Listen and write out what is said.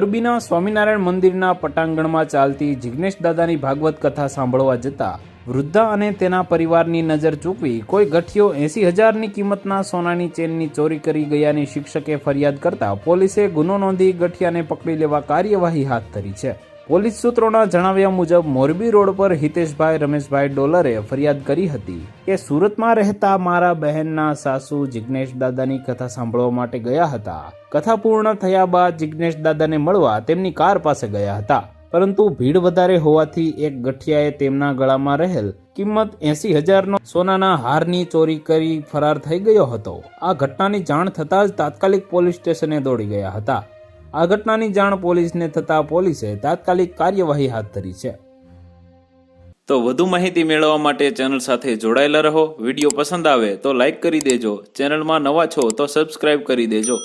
મોરબીના સ્વામિનારાયણ મંદિરના પટાંગણમાં ચાલતી જિગ્નેશ દાદાની ભાગવત કથા સાંભળવા જતા વૃદ્ધા અને તેના પરિવારની નજર ચૂકવી કોઈ ગઠિયો એંસી હજારની કિંમતના સોનાની ચેનની ચોરી કરી ગયાની શિક્ષકે ફરિયાદ કરતા પોલીસે ગુનો નોંધી ગઠિયાને પકડી લેવા કાર્યવાહી હાથ ધરી છે. પોલીસ સૂત્રોના જણાવ્યા મુજબ, મોરબી રોડ પર હિતેશભાઈ રમેશભાઈ ડોલરે ફરિયાદ કરી હતી કે સુરતમાં રહેતા મારા બહેનના સાસુ જિજ્ઞેશ દાદાની કથા સાંભળવા માટે ગયા હતા. કથા પૂર્ણ થયા બાદ જિજ્ઞેશ દાદાને મળવા તેમની કાર પાસે ગયા હતા. પરંતુ ભીડ વધારે હોવાથી એક ગઠિયાએ તેમના ગળામાં રહેલ કિંમત એસી હજારનો સોનાના હારની ચોરી કરી ફરાર થઈ ગયો હતો. આ ઘટનાની જાણ થતાં જ તાત્કાલિક પોલીસ સ્ટેશને દોડી ગયા હતા. આ ઘટનાની જાણ પોલીસને થતાં પોલીસે તાત્કાલિક કાર્યવાહી હાથ ધરી છે. તો વધુ માહિતી મેળવવા માટે ચેનલ સાથે જોડાયેલા રહો. વીડિયો પસંદ આવે તો લાઈક કરી દેજો. ચેનલમાં નવા છો તો સબસ્ક્રાઇબ કરી દેજો.